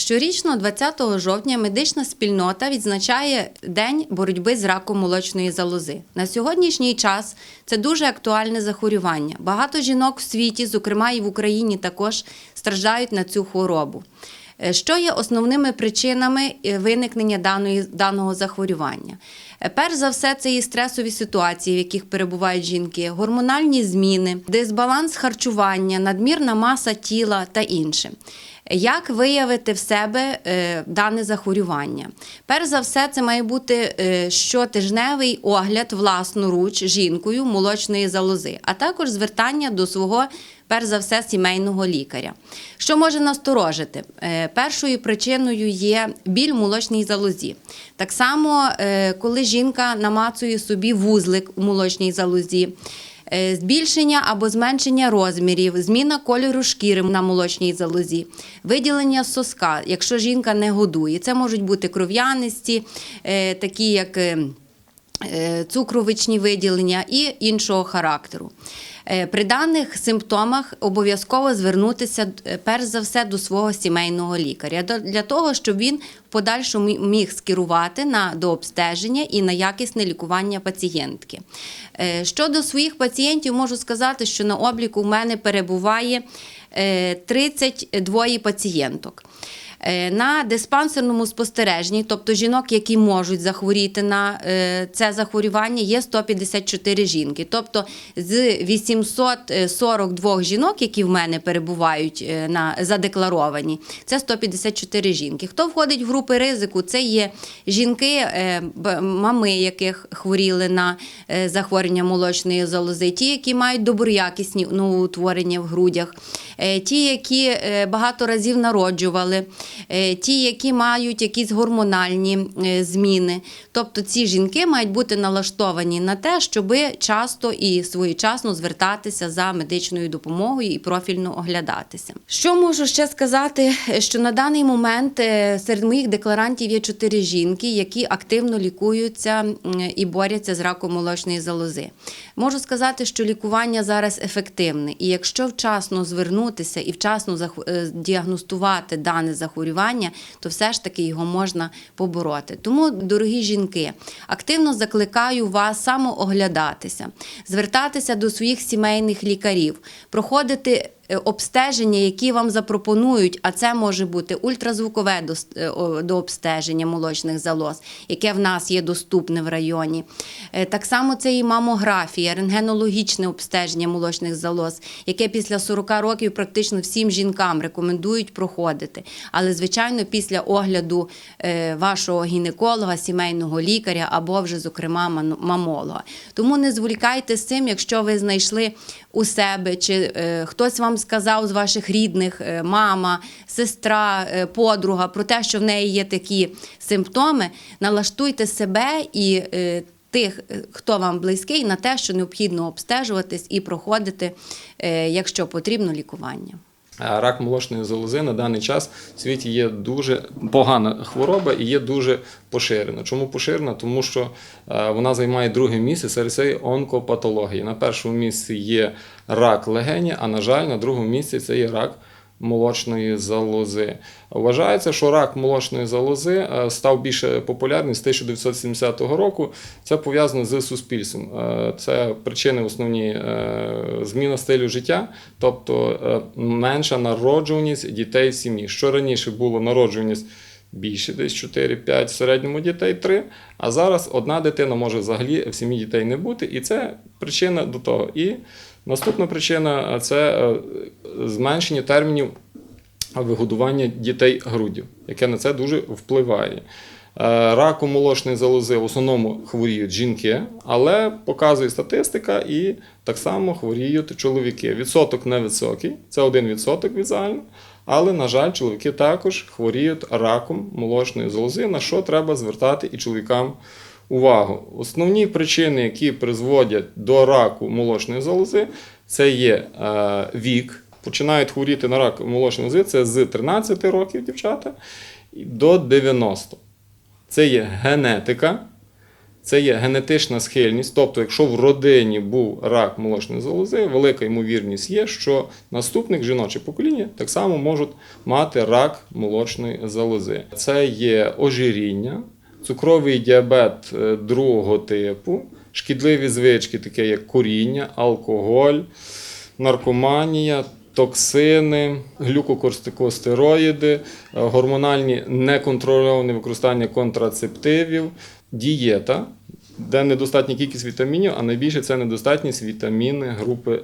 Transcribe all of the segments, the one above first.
Щорічно, 20 жовтня, медична спільнота відзначає День боротьби з раком молочної залози. На сьогоднішній час це дуже актуальне захворювання. Багато жінок в світі, зокрема і в Україні, також страждають на цю хворобу. Е, Що є основними причинами е, виникнення даної, даного захворювання? Е, Перш за все, це і стресові ситуації, в яких перебувають жінки, гормональні зміни, дисбаланс харчування, надмірна маса тіла та інше. Як виявити в себе е, дане захворювання? Перш за все, це має бути е, щотижневий огляд власноруч жінкою молочної залози, а також звертання до свого, перш за все, сімейного лікаря. Що може насторожити? Е, першою причиною є біль в молочній залозі. Так само, коли жінка намацує собі вузлик у молочній залозі. Е, Збільшення або зменшення розмірів, зміна кольору шкіри на молочній залозі, виділення соска, якщо жінка не годує. Це можуть бути кров'янисті, е, такі як е, цукровичні виділення і іншого характеру. Е, При даних симптомах обов'язково звернутися е, перш за все до свого сімейного лікаря для того, щоб він в подальшому міг скерувати на до обстеження і на якісне лікування пацієнтки. Е, Щодо своїх пацієнтів, можу сказати, що на обліку в мене перебуває е, 32 пацієнток. Е, На диспансерному спостереженні, тобто жінок, які можуть захворіти на е, це захворювання, є 154 жінки. Тобто з 842 жінок, які в мене перебувають е, на задекларовані, це 154 жінки. Хто входить в групи ризику? Це є жінки, мами, яких хворіли на захворювання молочної залози, ті, які мають доброякісні новоутворення в грудях, ті, які багато разів народжували, ті, які мають якісь гормональні е, зміни. Тобто ці жінки мають бути налаштовані на те, щоб часто і своєчасно звертатися за медичною допомогою і профільно оглядатися. Що можу ще сказати, що на даний момент е, серед моїх декларантів є чотири жінки, які активно лікуються і борються з раком молочної залози. Можу сказати, що лікування зараз ефективне, і якщо вчасно звернутися і вчасно е, діагностувати дане захворювання, то все ж таки його можна побороти. Тому, дорогі жінки, активно закликаю вас самооглядатися, звертатися до своїх сімейних лікарів, проходити обстеження, які вам запропонують, а це може бути ультразвукове е, до обстеження молочних залоз, яке в нас є доступне в районі. Е, Так само це і мамографія, рентгенологічне обстеження молочних залоз, яке після 40 років практично всім жінкам рекомендують проходити. Але, звичайно, після огляду е, вашого гінеколога, сімейного лікаря або вже, зокрема, мамолога. Тому не зволікайте з цим, якщо ви знайшли у себе, чи е, хтось вам сказав з ваших рідних, е, мама, сестра, е, подруга, про те, що в неї є такі симптоми, налаштуйте себе і е, тих, хто вам близький, на те, що необхідно обстежуватись і проходити, якщо потрібно, лікування. А Рак молочної залози на даний час в світі є дуже погана хвороба і є дуже поширена. Чому поширена? Тому що е, вона займає друге місце серед цієї онкопатології. На першому місці є рак легені, а на жаль, на другому місці це є рак молочної залози. Вважається, що рак молочної залози е, став більше популярним з 1970 року. Це пов'язано з суспільством. Е, Це причини основні е, зміна стилю життя, тобто менша народжуваність дітей в сім'ї. Що раніше було народжуваність більше, десь 4-5, в середньому дітей 3, а зараз одна дитина може взагалі в сім'ї дітей не бути, і це причина до того. І наступна причина це е, зменшення термінів вигодування дітей груддю, яке на це дуже впливає. Е, Раком молочної залози в основному хворіють жінки, але показує статистика, і так само хворіють чоловіки. Відсоток невисокий, це 1% від загального, але, на жаль, чоловіки також хворіють раком молочної залози, на що треба звертати і чоловікам увагу. Основні причини, які призводять до раку молочної залози, це є е, вік. Починають хворіти на рак молочної залози це з 13 років дівчата до 90. Це є генетика, Це є генетична схильність, тобто, якщо в родині був рак молочної залози, велика ймовірність є, що наступник жіноче покоління так само можуть мати рак молочної залози. Це є ожиріння, цукровий діабет е, другого типу, шкідливі звички, такі як куріння, алкоголь, наркоманія. Токсини, глюкокортикостероїди, е, гормональні неконтрольоване використання контрацептивів, дієта, де недостатня кількість вітамінів, а найбільше це недостатність вітаміни групи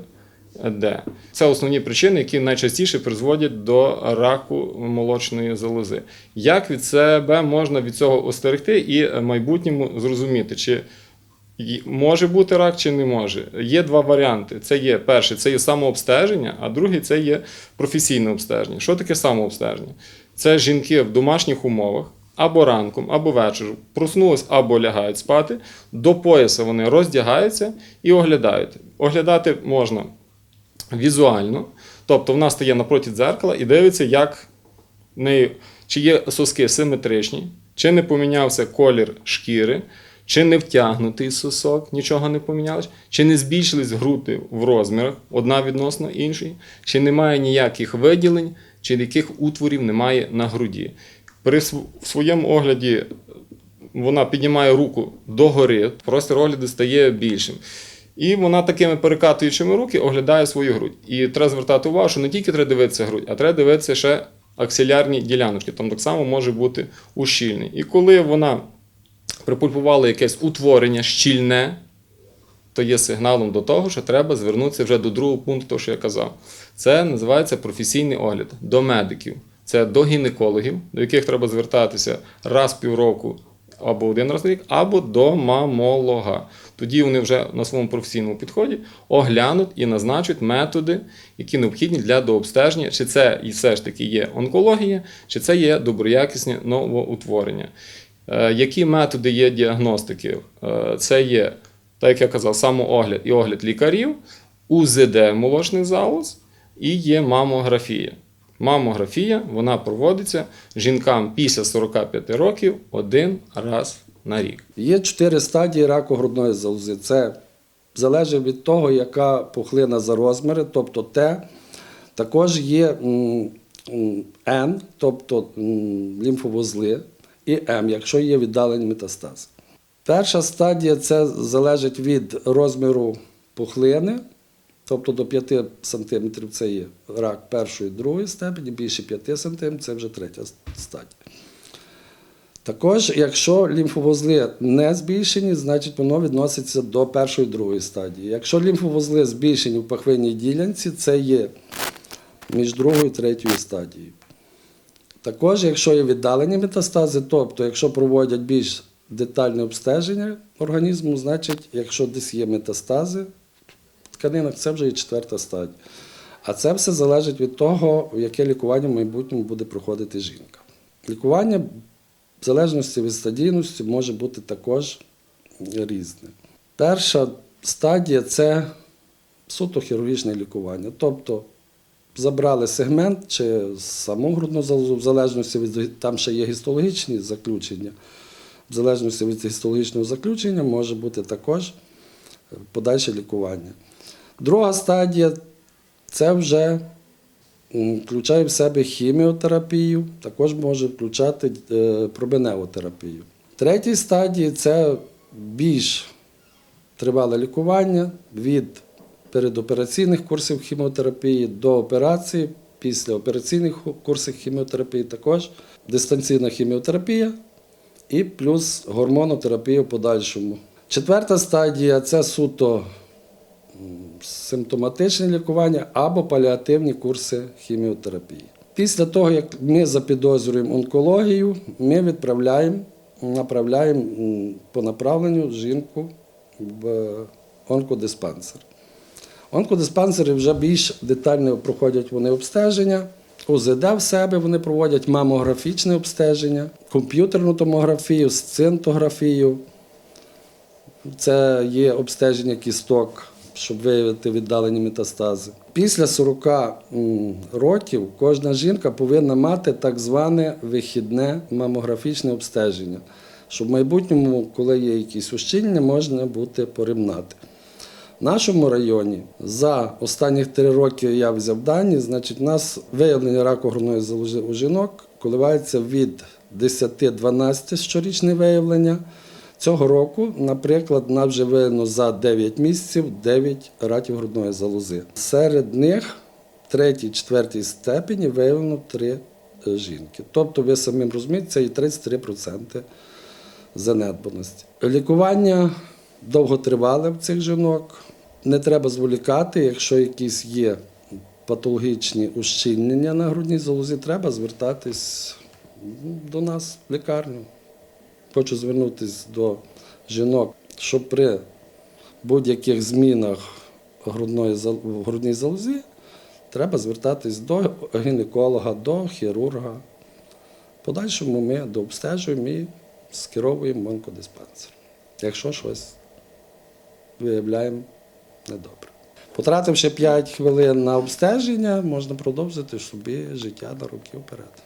Д. Це основні причини, які найчастіше призводять до раку молочної залози. Як від себе можна від цього остерегти і в майбутньому зрозуміти, чи може бути рак чи не може? Є два варіанти. Це є перше, це є самообстеження, а другий це є професійне обстеження. Що таке самообстеження? Це жінки в домашніх умовах. Або ранком, або вечором проснулись або лягають спати. До пояса вони роздягаються і оглядають. Оглядати можна візуально. Тобто вона стає напроти дзеркала і дивиться, як неї, чи є соски симетричні, чи не помінявся колір шкіри, чи не втягнутий сосок, нічого не помінялось, чи не збільшились груди в розмірах одна відносно іншої, чи немає ніяких виділень, чи яких утворів немає на груді. При своєму огляді вона піднімає руку догори, простір огляду стає більшим. І вона такими перекатуючими руки оглядає свою грудь. І треба звертати увагу, що не тільки треба дивитися грудь, а треба дивитися ще аксилярні діляночки. Там так само може бути ущільний. І коли вона припульпувала якесь утворення щільне, то є сигналом до того, що треба звернутися вже до другого пункту, що я казав. Це називається професійний огляд до медиків. Це до гінекологів, до яких треба звертатися раз в півроку або один раз на рік, або до мамолога. Тоді вони вже на своєму професійному підході оглянуть і назначать методи, які необхідні для дообстеження, чи це і все ж таки є онкологія, чи це є доброякісне новоутворення. Е, Які методи є діагностики? Е, Це є, так як я казав, самоогляд і огляд лікарів, УЗД молочних залоз і є мамографія. Мамографія вона проводиться жінкам після 45 років один раз на рік. Є чотири стадії раку грудної залози. Це залежить від того, яка пухлина за розміри, тобто Т. Також є Н, тобто лімфовузли, і М, якщо є віддалені метастази. Перша стадія це залежить від розміру пухлини, тобто до 5 см це є рак першої другої степені, більше 5 см це вже третя стадія. Також, якщо лімфовузли не збільшені, значить воно відноситься до першої другої стадії. Якщо лімфовузли збільшені в пахвинній ділянці, це є між другою і третьою стадією. Також, якщо є віддалені метастази, тобто якщо проводять більш детальне обстеження організму, значить, якщо десь є метастази в тканинах, це вже є четверта стадія. А це все залежить від того, яке лікування в майбутньому буде проходити жінка. Лікування в залежності від стадійності може бути також різне. Перша стадія це суто хірургічне лікування. Тобто забрали сегмент чи саму грудну залозу, в залежності від там ще є гістологічні заключення. В залежності від гістологічного заключення може бути також подальше лікування. Друга стадія це вже включає в себе хіміотерапію, також може включати е, пробеневу терапію. В третій стадії це більш тривале лікування від передопераційних курсів хіміотерапії до операції, після операційних курсів хіміотерапії також дистанційна хіміотерапія і плюс гормонотерапія в подальшому. Четверта стадія це суто симптоматичне лікування або паліативні курси хіміотерапії. Після того, як ми запідозрюємо онкологію, ми відправляємо, направляємо по направленню жінку в онкодиспансер. Онкодиспансери вже більш детально проходять вони обстеження. УЗД в себе вони проводять мамографічне обстеження, комп'ютерну томографію, сцинтографію. Це є обстеження кісток, щоб виявити віддалені метастази. Після 40 років кожна жінка повинна мати так зване вихідне мамографічне обстеження. щоб в майбутньому, коли є якісь ущільнення, можна бути поремнати. В нашому районі за останні три роки я взяв дані, значить, у нас виявлення раку грудної залози у жінок коливається від 10-12 щорічне виявлення. Цього року, наприклад, у нас вже виявлено за 9 місяців 9 раків грудної залози. Серед них в третій, четвертій степені виявлено 3 жінки. Тобто, ви самим розумієте, це і 33% занедбаності. Лікування довготривале в цих жінок. Не треба зволікати, якщо якісь є патологічні ущільнення на грудній залозі, треба звертатись ну, до нас в лікарню. Хочу звернутися до жінок, щоб при будь-яких змінах грудної, в грудній залозі треба звертатись до гінеколога, до хірурга. Подальшому ми дообстежуємо і скеровуємо онкодиспансер, якщо щось виявляємо недобре. Потративши 5 хвилин на обстеження, можна продовжити собі життя на роки вперед.